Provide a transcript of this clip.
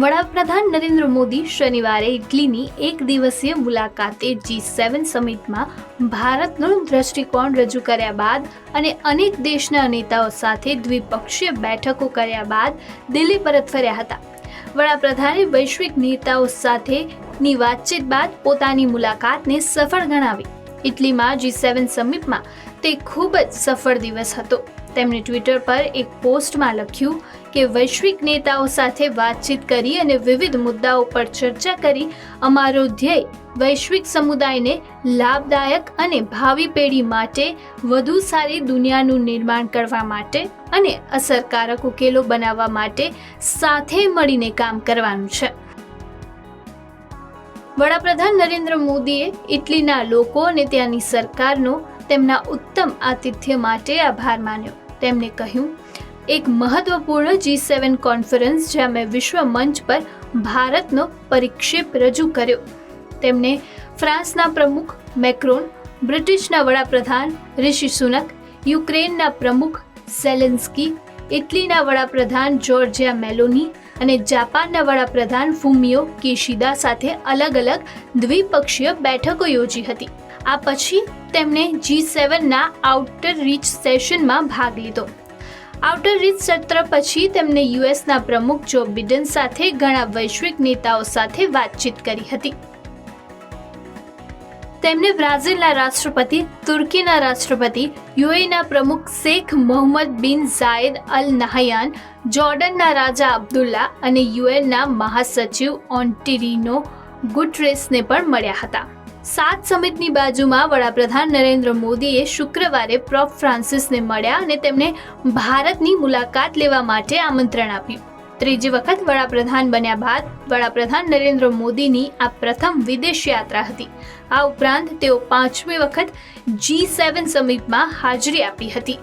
વડાપ્રધાન નરેન્દ્ર મોદી શનિવારે ઇટલીની એક દિવસીય મુલાકાતે જી સેવન સમિટમાં ભારતનો દ્રષ્ટિકોણ રજૂ કર્યા બાદ અને અનેક દેશના નેતાઓ સાથે દ્વિપક્ષીય બેઠકો કર્યા બાદ દિલ્હી પરત ફર્યા હતા. વડાપ્રધાને વૈશ્વિક નેતાઓ સાથેની વાતચીત બાદ પોતાની મુલાકાતને સફળ ગણાવી. ઇટલીમાં જી સેવન સમિટમાં તે ખૂબ જ સફળ દિવસ હતો. તેમણે ટ્વિટર પર એક પોસ્ટમાં લખ્યું કે વૈશ્વિક નેતાઓ સાથે વાતચીત કરી અને વિવિધ મુદ્દાઓ પર ચર્ચા કરી અમારો ધ્યેય વૈશ્વિક સમુદાયને લાભદાયક અને ભાવિ પેઢી માટે વધુ સારી દુનિયાનું નિર્માણ કરવા માટે અને અસરકારક ઉકેલો બનાવવા માટે સાથે મળીને કામ કરવાનું છે. વડાપ્રધાન નરેન્દ્ર મોદીએ ઇટલીના લોકો અને ત્યાંની સરકારનો તેમના ઉત્તમ આતિથ્ય માટે આભાર માન્યો. તેમણે કહ્યું એક મહત્વપૂર્ણ જી સેવન કોન્ફરન્સ જ્યાં મેં વિશ્વ મંચ પર ભારતનો પરિક્ષેપ રજૂ કર્યો. તેમણે ફ્રાન્સના પ્રમુખ મેક્રોન, બ્રિટિશના વડાપ્રધાન ઋષિ સુનક, યુક્રેનના પ્રમુખ સેલેન્સ્કી, ઇટલીના વડાપ્રધાન જોર્જિયા મેલોની અને જાપાનના વડાપ્રધાન ફુમિયો કિશિદા સાથે અલગ અલગ દ્વિપક્ષીય બેઠકો યોજી હતી. આ પછી તેમણે જી સેવનના આઉટર રીચ સેશનમાં ભાગ લીધો. આઉટર રીચ સત્ર પછી તેમણે યુએસના પ્રમુખ જો બિડન સાથે ઘણા વૈશ્વિક નેતાઓ સાથે વાતચીત કરી હતી. તેમણે બ્રાઝિલના રાષ્ટ્રપતિ, તુર્કીના રાષ્ટ્રપતિ યુએના પ્રમુખ Sheikh Mohammed bin Zayed Al Nahyan, જોર્ડનના રાજા અબ્દુલ્લા અને યુએનના મહાસચિવ ઓન્ટિરિનો ગુટરેસને પણ મળ્યા હતા. સાત સમિટની બાજુમાં વડાપ્રધાન નરેન્દ્ર મોદીએ શુક્રવારે પ્રોપ ફ્રાન્સિસને મળ્યા અને તેમને ભારતની મુલાકાત લેવા માટે આમંત્રણ આપ્યું. ત્રીજી વખત વડાપ્રધાન બન્યા બાદ વડાપ્રધાન નરેન્દ્ર મોદીની આ પ્રથમ વિદેશ યાત્રા હતી. આ ઉપરાંત તેઓ પાંચમી વખત જી સેવન સમિટમાં હાજરી આપી હતી.